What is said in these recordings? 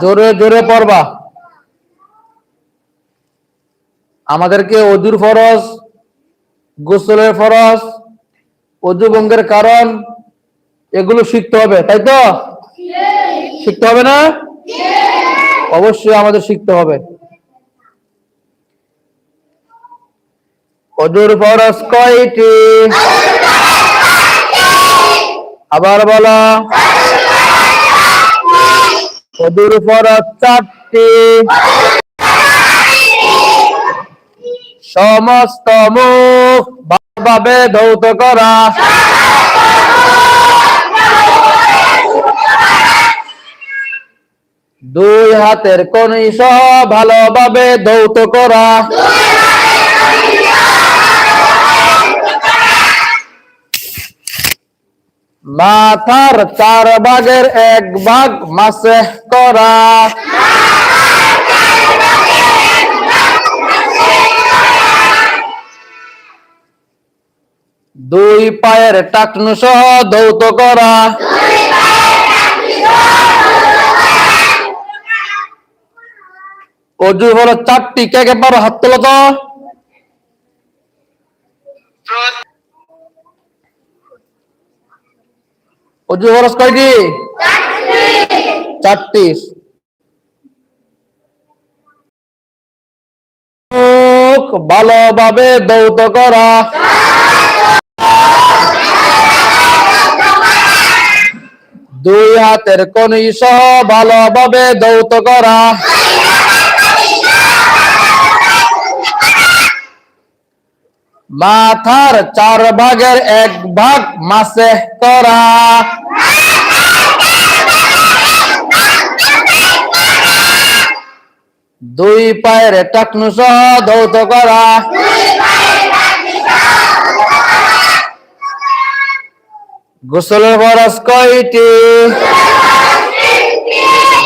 জোরে জোরে পড়বা। আমাদেরকে অজুর ফরজ, গোসলের ফরজ অজু ভঙ্গের কারণ, এগুলো শিখতে হবে, তাই তো? শিখতে হবে না? অবশ্যই আমাদের শিখতে হবে। অজুর ফরজ কয়টি? আবার বলো। অজুর ফরজ চারটি। সমস্ত মুখ ভাবে ধৌত করা। দুই হাতের কনি সহ ভালোভাবে ধৌত করা। মাথার চার ভাগের এক ভাগ মাসে করা। দুই পায়ের টাকনু সহ ধৌত করা। অজু হলো চারটি কে কে পারো হাত তোলো তো। অজু খরচ কয়টি? চারটি। ভালোভাবে দৌত করা। দুই হাতের কনি সহ ভালোভাবে দৌত করা। মাথার চার ভাগের এক ভাগ মাসে করা। দুই পায়ের টাকনু সহ ধৌত করা। গোসলের ফরজ কয়টি?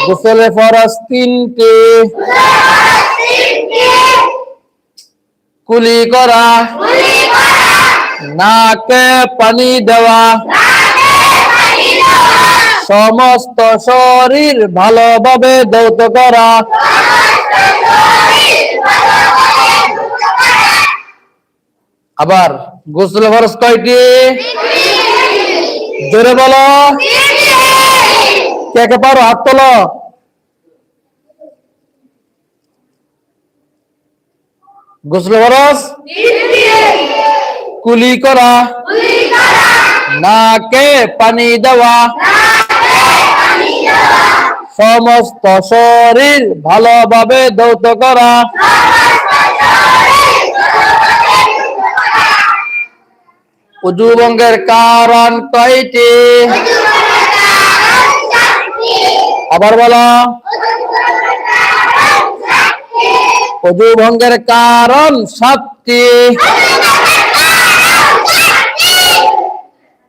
গোসলের ফরজ তিনটি। কুলি করা। নাকে পানি দেওয়া। সমস্ত শরীর ভালোভাবে দৌত করা। আবার গোসল ফরজ কয়টি? জোরে বলো। কে কে পারো হাত তোলো। গোসল ফরজ? কুলি করা। নাকে পানি দেওয়া। সমস্ত শরীর ভালোভাবে দৌত করা। উজু ভঙ্গের কারণ কয়টি? আবার বলো। উজু ভঙ্গের কারণ সাতটি।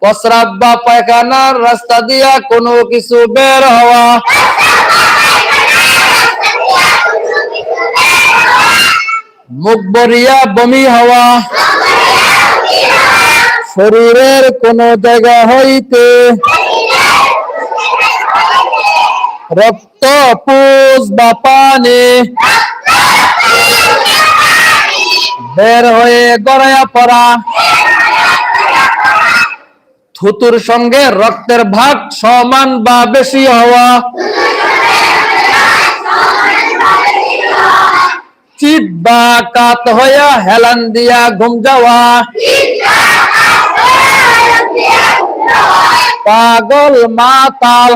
প্রস্রাব বা পায়খানার রাস্তা দিয়া কোনো কিছু বের হওয়া। মুখ বরিয়া বমি হওয়া। শরীরের কোন জায়গা হইতে রক্ত পুষ বা পানি বের হয়ে গড়াইয়া পড়া। থুতুর সঙ্গে রক্তের ভাগ সমান বা বেশি হওয়া। চিত বা কাত হইয়া হেলান দিয়া ঘুম যাওয়া। পাগল, মাতাল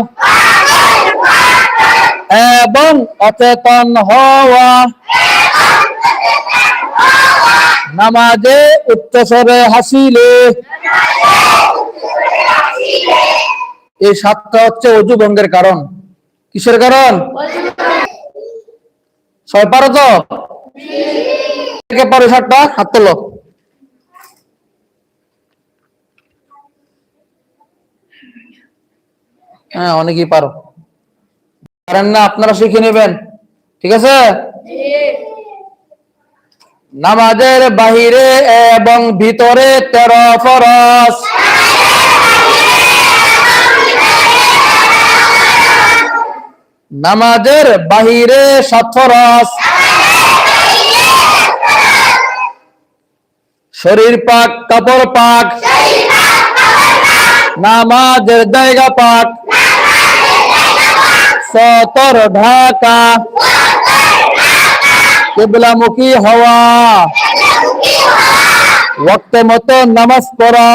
এবং অচেতন হওয়া। নামাজে উচ্চস্বরে হাসিলে। এই সাতটা হচ্ছে অজু ভঙ্গের কারণ। কিসের কারণ? সবাই পারো তো? পারো সাতটা? হাত তোলো। হ্যাঁ অনেকেই পারো। পারেন না, আপনারা শিখে নেবেন। ঠিক আছে? নামাজের বাহিরে এবং ভিতরে তেরো ফরস নামাজের বাহিরে ফরজ শরীর পাক, কাপড় পাক। নামাজের জায়গা পাক। সতর ঢাকা। কেবলামুখী হওয়া। ওয়াক্ত মতো নামাজ পড়া।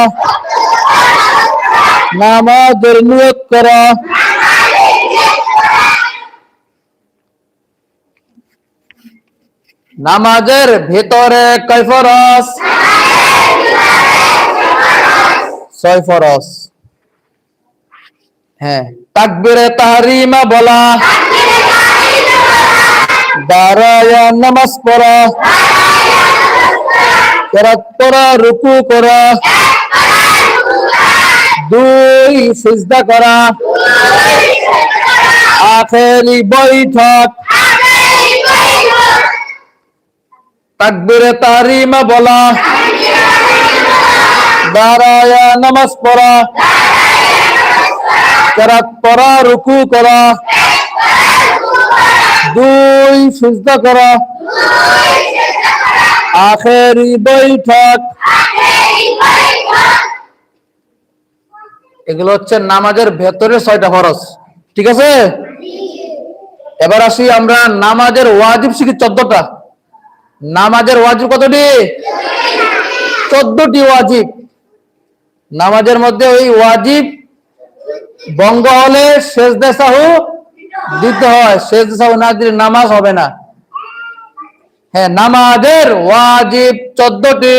নামাজের নিয়োগ করা। নামাজের ভিতরে কয় ফরজ ছয় ফরজ হ্যাঁ তাকবিরে তাহরিমা বলা। দাঁড়ায় নামাজ পড়া। কেরাত রুকু করা। দুই সিজদা করা। আখেরি বৈঠক। তাকবিরে তাহরিমা বলা। দাঁড়ায় নামাজ পড়া। কেরাত পড়া, রুকু করা। দুই সিজদা করা। আখেরি বৈঠক। এগুলো হচ্ছে নামাজের ভেতরে ছয়টা ফরজ। ঠিক আছে? এবার আসি আমরা নামাজের ওয়াজিব শিখি চোদ্দটা। নামাজের ওয়াজিব কতটি? চোদ্দটি ওয়াজিব। নামাজের মধ্যে ওই ওয়াজিব বঙ্গ হলে শেষ দেশাহু দিতে হয়। শেষ দেশাহু না দিলে নামাজ হবে না। হ্যাঁ নামাজের ওয়াজিব চোদ্দটি।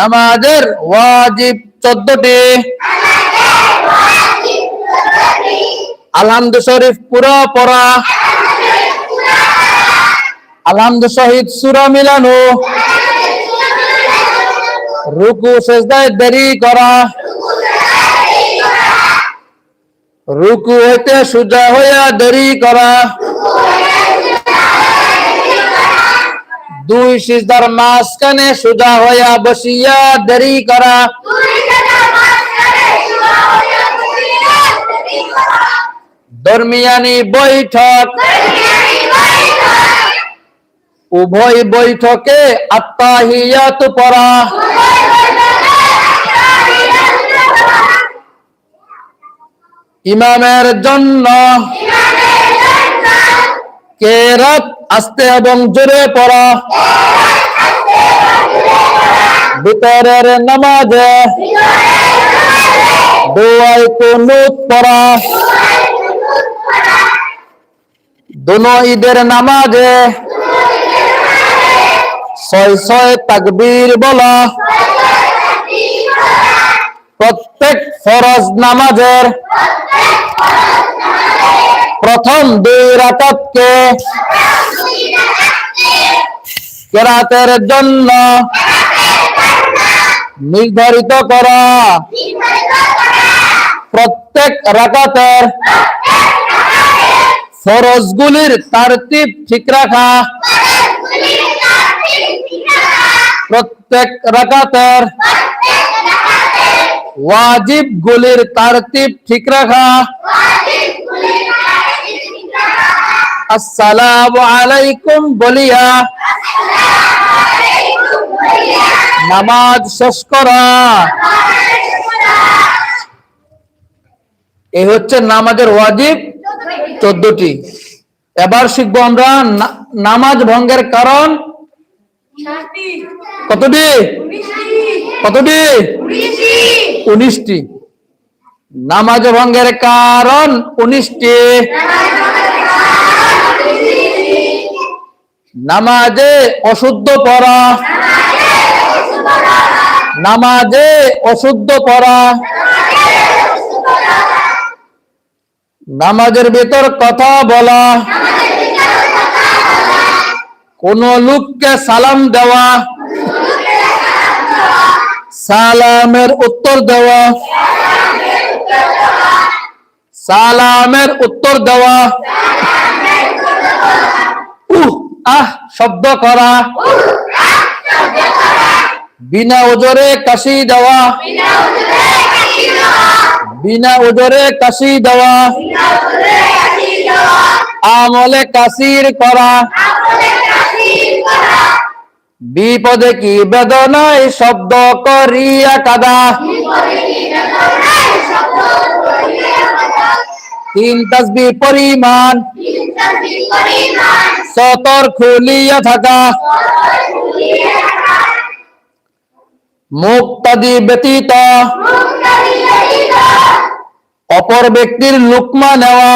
নামাজের ওয়াজিব চোদ্দটি। আলহামদু শরীফ পুরো পড়া। আলহামদু শহীদ সুরা মিলানো। রুকু সেজদায় দেরি করা। রুকু হইতে সুজা হইয়া দেরি করা। দুই সিজদার মাঝখানে সুজা হইয়া বসিয়া দেরি করা। দরমিয়ানি বৈঠক। উভয় বৈঠকে আত্মাহিয়াত পড়া। ইমামের জন্য কেরাত আস্তে এবং জোরে পড়া। ভিতরের নামাজে দোয়াই কুনুত পড়া। দোনো ঈদের নামাজে ছয় ছয় তাকবীর বলা। প্রত্যেক ফরজ নামাজের প্রথম দুই রাকাতকে কেরাতের জন্য নির্ধারিত করা। প্রত্যেক রাকাতের ফরজগুলির তারতিব ঠিক রাখা। প্রত্যেক রাকাতের ওয়াজিব গুলির তারতিব ঠিক রাখা। আসসালামু আলাইকুম বলিয়া নামাজ শেষ করা। এই হচ্ছে নামাজের ওয়াজিব চোদ্দটি। এবার শিখব আমরা নামাজ ভঙ্গের কারণ কতটি? কতটি? উনিশটি। নামাজ ভঙ্গের কারণ উনিশটি। নামাজে অশুদ্ধ পড়া। নামাজে অশুদ্ধ পড়া। নামাজের ভেতর কথা বলা। কোন লোককে সালাম দেওয়া, সালামের উত্তর দেওয়া, সালামের উত্তর দেওয়া আহ, শব্দ করা, বিনা ওজরে কাশি দেওয়া, বিনা ওজরে কাশি দেওয়া, আমলে কাশির করা বিপদে কি বেদনায় শব্দ করিয়া কাদা? তিন তসবি পরিমাণ। সতর খুলিয়া থাকা। মুক্তাদি ব্যতীত। অপর ব্যক্তির লুকমা নেওয়া।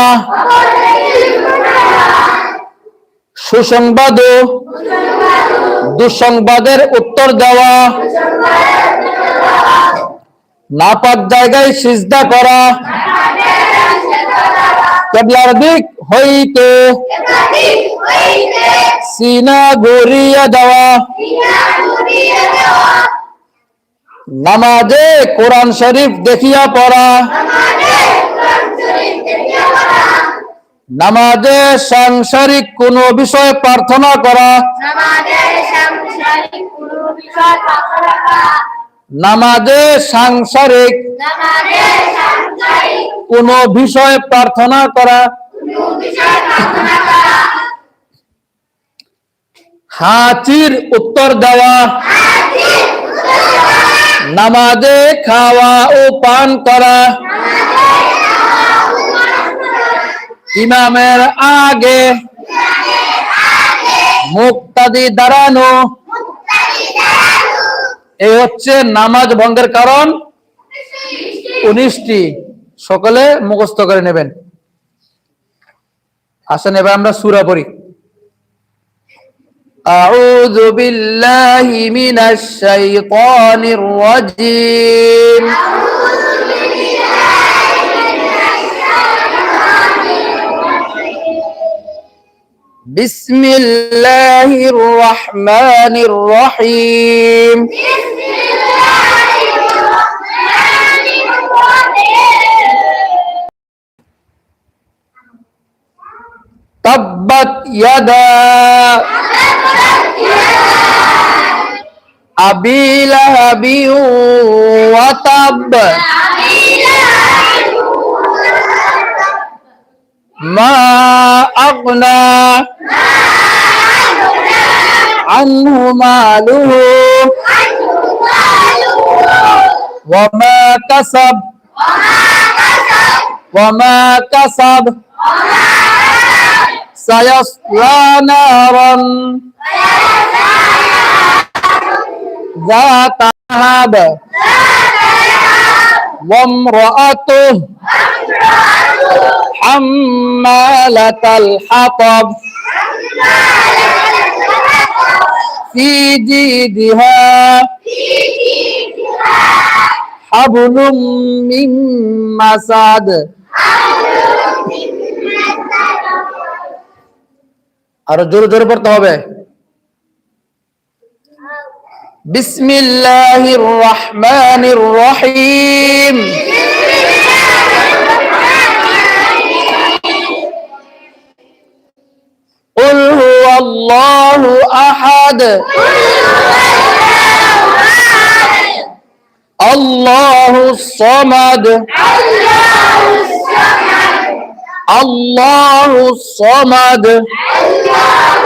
সুসংবাদ দুঃসংবাদের উত্তর দেওয়া। নাপাক জায়গায় সিজদা করা। কেবলার দিক হইতে। সিনা গড়িয়া দেওয়া। নামাজে কোরআন শরীফ দেখিয়া পড়া। নামাজে সাংসারিক কোন বিষয়ে প্রার্থনা করা। নামাজে সাংসারিক কোন বিষয়ে প্রার্থনা করা। হাঁচির উত্তর দেওয়া। নামাজে খাওয়া ও পান করা। ইমামের আগে মুক্তাদি দাঁড়ানো এই হচ্ছে নামাজ ভঙ্গের কারণ উনিশটি সকলে মুখস্থ করে নেবেন আসেন এবার আমরা সুরা পড়ি أعوذ بالله من الشيطان الرجيم بسم الله الرحمن الرحيم. تبت يدا. أبي لهب وتب. ما أغنى عنه ماله وما كسب وما كسب سيصلى نارا ذات لهب وامرأته حمالة الحطب في جيدها حبل من مسد আরো জোরে জোরে পড়তে হবে بسم الله الرحمن الرحيم قل هو الله أحد الله الصمد الله الصمد الله الصمد الله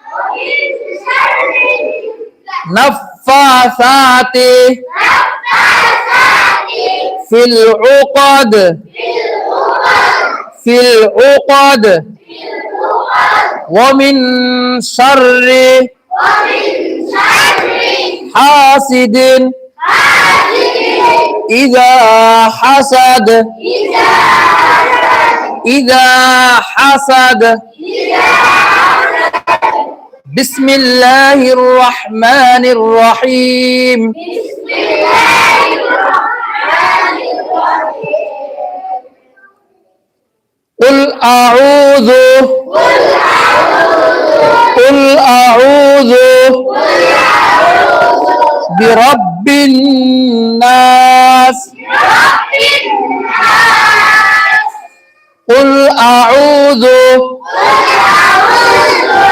نفاثات في العقد. في العقد. ومن شر حاسد. إذا حسد. إذا حسد. بسم الله الرحمن الرحيم. قل أعوذ قل أعوذ قل أعوذ برب الناس. برب الناس قل أعوذ قل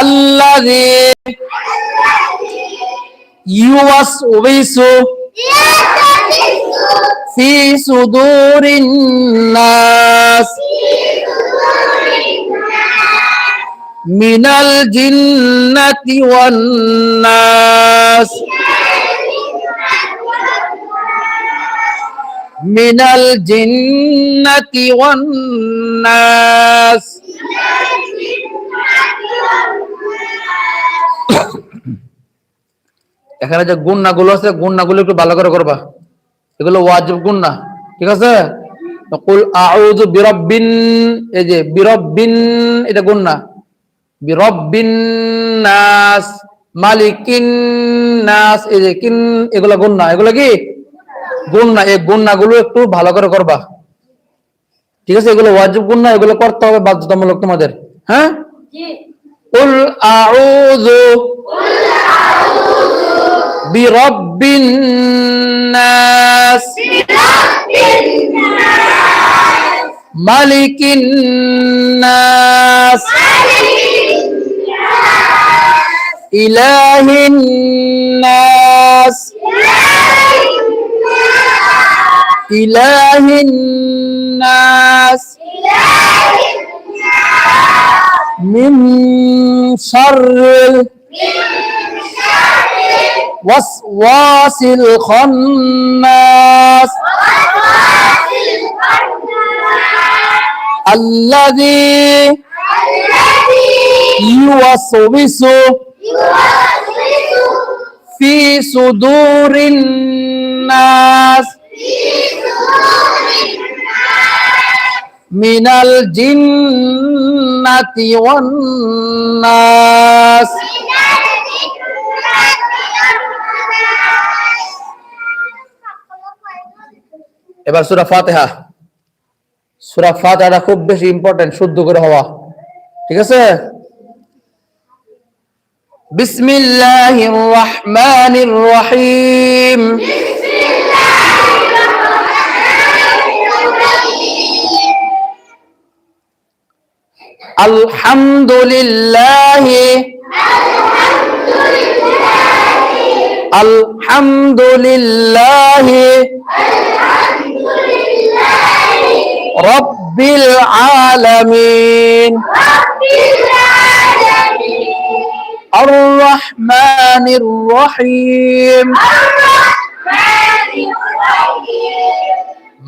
الذي يوسوس في صدور الناس من الجنة والناس من الجنة والناس এখানে যে গুন্নাগুলো আছে গুন্নাগুলো একটু ভালো করে করবা। এগুলো ওয়াজিব গুন্না ঠিক আছে? কুল আউযু বিরাব্বিন এই যে বিরাব্বিন এটা গুন্না। বিরাব্বিন নাস মালিকিন নাস এই যে কিন এগুলো গুন্না। এগুলো কি? গুন্না। এই গুন্নাগুলো একটু ভালো করে করবা। ঠিক আছে? এগুলো ওয়াজিব গুন্না এগুলো করতে হবে বাধ্যতামূলক তোমাদের। হ্যাঁ? কুল আউযু برب الناس ملك الناس إله الناس إله الناس من شر وسواس الخناس الذي يوسوس في صدور الناس من الجنة والناس এবার সুরা ফাতেহা। সুরা ফাতেহাটা খুব বেশি ইম্পর্টেন্ট শুদ্ধ করে হওয়া। ঠিক আছে? বিসমিল্লাহির রহমানির রহিম। আলহামদুলিল্লাহ। আলহামদুলিল্লাহ رب العالمين الرحمن الرحيم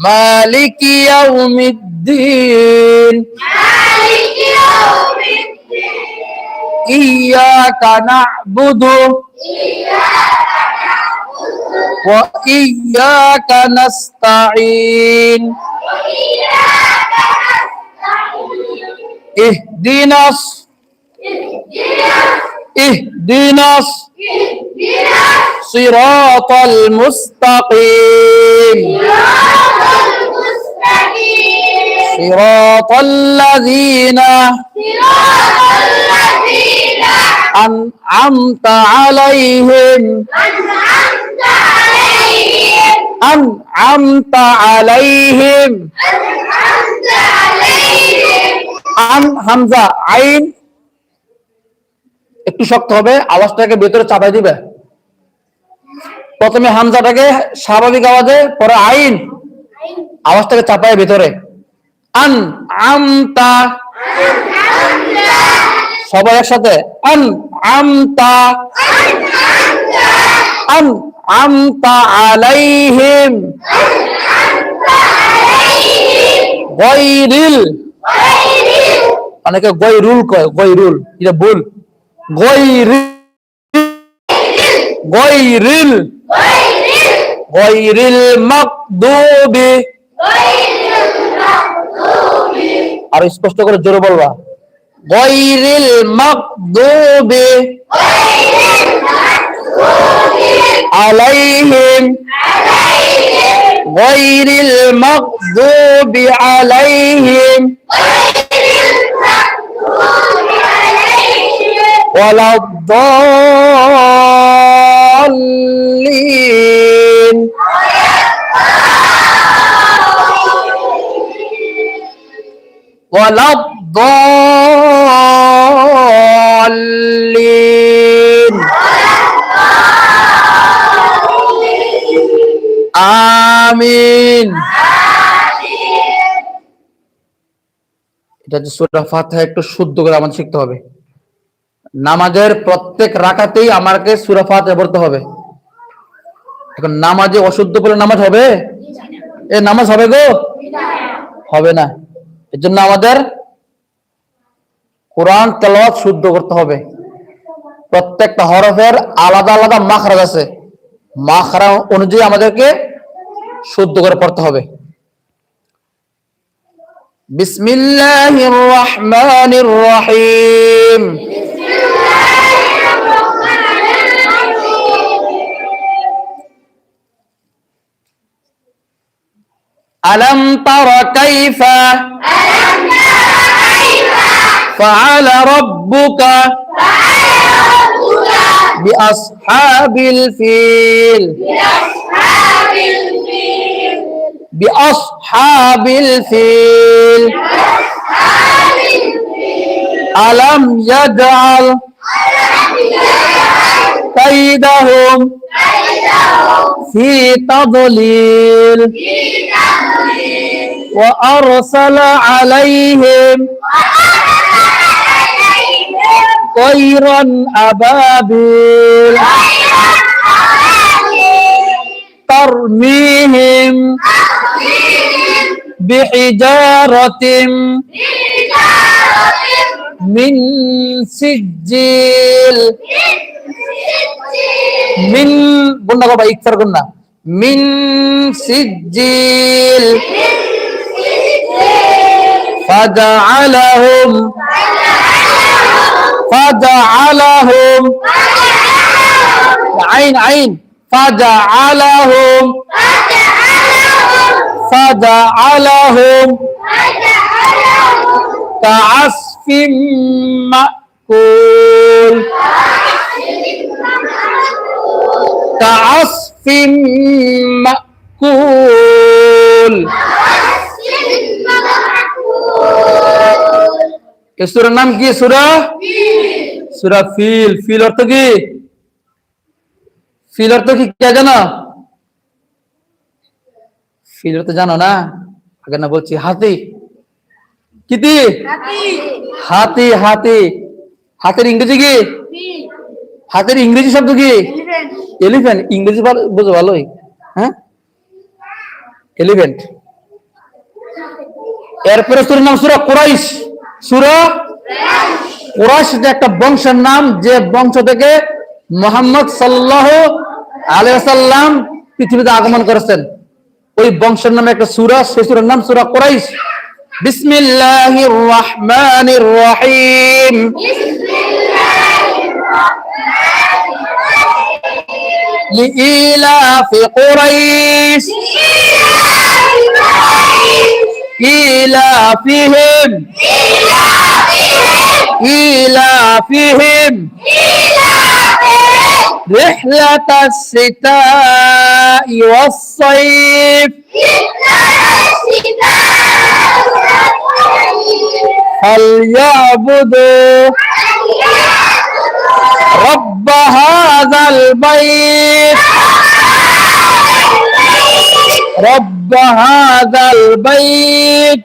مالك يوم الدين إياك نعبد وإياك نستعين اهدنا اهدنا صراط المستقيم. صراط الذين أنعمت عليهم. أنعمت عليهم আন হামজা আইন একটু শক্ত হবে আওয়াজটাকে ভেতরে চাপাই দিবে প্রথমে হামজাটাকে স্বাভাবিক আওয়াজে পরে আইন আওয়াজটাকে চাপায় ভেতরে আন আমতা সবাই একসাথে আন আমতা আন অনেকে গৈরুল কয় গৈরুল এটা ভুল। গৈরিল গৈরিল আর স্পষ্ট করে জোরে বলবা। গৈরিল মাকদুবি গৈরিল মাকদুবি। عليهم غير المغضوب عليهم ولا الضالين. ولا الضالين. আমিন। এটা যে সূরা ফাতিহা, একটু শুদ্ধ করে আমাদের শিখতে হবে। নামাজের প্রত্যেক রাকাতেই আমাকে সূরা ফাতিহা পড়তে হবে। এখন নামাজে অশুদ্ধ বলে নামাজ হবে? এ, নামাজ হবে গো? হবে না। এর জন্য আমাদের কোরআন তেলাওয়াত শুদ্ধ করতে হবে। প্রত্যেকটা হরফের আলাদা আলাদা মাখরাজ আছে। মাখরা অনুযায়ী আমাদেরকে শুদ্ধ করে পড়তে হবে বিসমিল্লাহির রহমানির রহিম ألم تر كيف فعل ربك بأصحاب الفيل بأصحاب الفيل. ألم يجعل كيدهم في تضليل. وأرسل عليهم طيرا أبابيل. ترميهم بحجارة من سجيل من قلنا بابا يكثر قلنا من سجيل فجعلهم فجعلهم عين عين فجعلهم فجعلهم كعصف مأكول كعصف مأكول এ সূরার নাম কি সূরা সূরা ফিল ফিল অর্থ কি ফিল অর্থ কি কে জানো ফিল অর্থ জানো না? আগে না বলছি হাতি। কিতি হাতি। হাতি হাতের ইংরেজি কি? হাতের ইংরেজি শব্দ কি? এলিফ্যান্ট ইংরেজি বুঝো ভালোই। হ্যাঁ? এলিফ্যান্ট এরপরে সুর নাম সুরা কোরাইশ। সুরা কুরাইশ যে একটা বংশের নাম যে বংশ থেকে মোহাম্মদ সাল্লাহ আলাইসাল্লাম পৃথিবীতে আগমন করেছেন। ওই বংশের নামে একটা সুরা সেই সুরের নাম সুরা কুরাইশ বিসমিল্লাহির রহমানির রহিম لإيلاف قريش إيلافهم إيلافهم رحلة الشتاء والصيف. فليعبدوا رب هذا البيت. رب هذا البيت.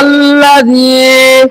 الذي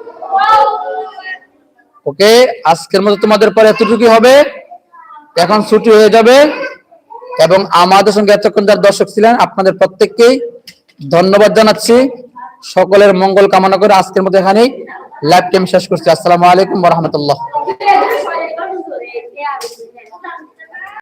ওকে, আজকের মতো তোমাদের পরে এতটুকুই হবে। এখন ছুটি হয়ে যাবে এবং আমাদের সঙ্গে এতক্ষণ যারা দর্শক ছিলেন, আপনাদের প্রত্যেককেই ধন্যবাদ জানাচ্ছি। সকলের মঙ্গল কামনা করে আজকের মতো এখানেই লাইভ টাইম শেষ করছি। আসসালামু আলাইকুম রহমতুল্লাহ.